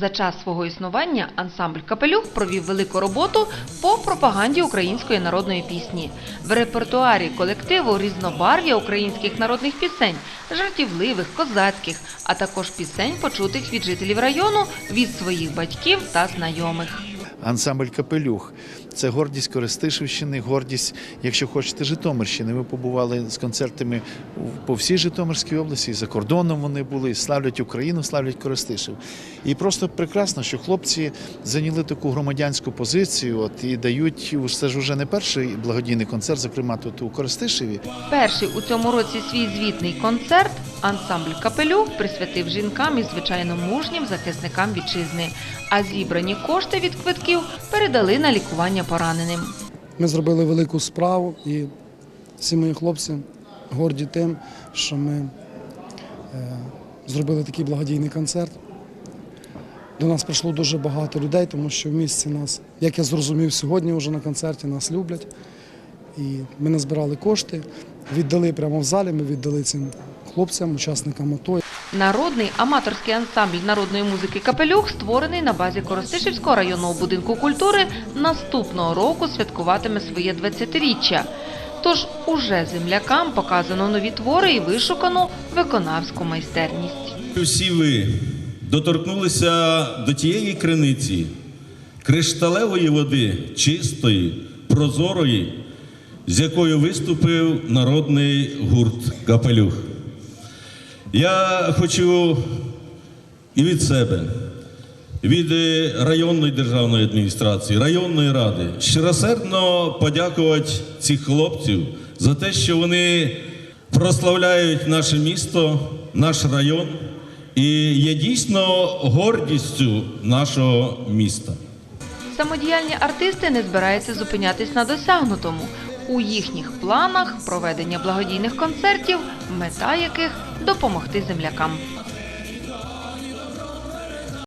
За час свого існування ансамбль Капелюх провів велику роботу по пропаганді української народної пісні. В репертуарі колективу різнобарв'я українських народних пісень, жартівливих, козацьких, а також пісень, почутих від жителів району, від своїх батьків та знайомих. Ансамбль Капелюх. Це гордість Коростишівщини, гордість, якщо хочете, Житомирщини. Ми побували з концертами по всій Житомирській області, за кордоном вони були, славлять Україну, славлять Коростишів. І просто прекрасно, що хлопці зайняли таку громадянську позицію от, і дають, це ж вже не перший благодійний концерт, зокрема тут у Коростишеві. Перший у цьому році свій звітний концерт ансамбль Капелюх присвятив жінкам і звичайно мужнім захисникам вітчизни. А зібрані кошти від квитків передали на лікування пораненим. Ми зробили велику справу і всі мої хлопці горді тим, що ми е, зробили такий благодійний концерт. До нас прийшло дуже багато людей, тому що в місті нас, як я зрозумів сьогодні, вже на концерті нас люблять. І ми назбирали кошти, віддали прямо в залі, ми віддали цим хлопцям, учасникам АТО. Народний аматорський ансамбль народної музики Капелюх, створений на базі Коростишівського районного будинку культури, наступного року святкуватиме своє 20-річчя. Тож уже землякам показано нові твори і вишукану виконавську майстерність. Всі ви доторкнулися до тієї криниці, кришталевої води, чистої, прозорої, з якою виступив народний гурт Капелюх. Я хочу і від себе, від е, районної державної адміністрації, районної ради щиросердно подякувати цих хлопців за те, що вони прославляють наше місто, наш район і є дійсно гордістю нашого міста. Самодіяльні артисти не збираються зупинятись на досягнутому. У їхніх планах проведення благодійних концертів, мета яких допомогти землякам.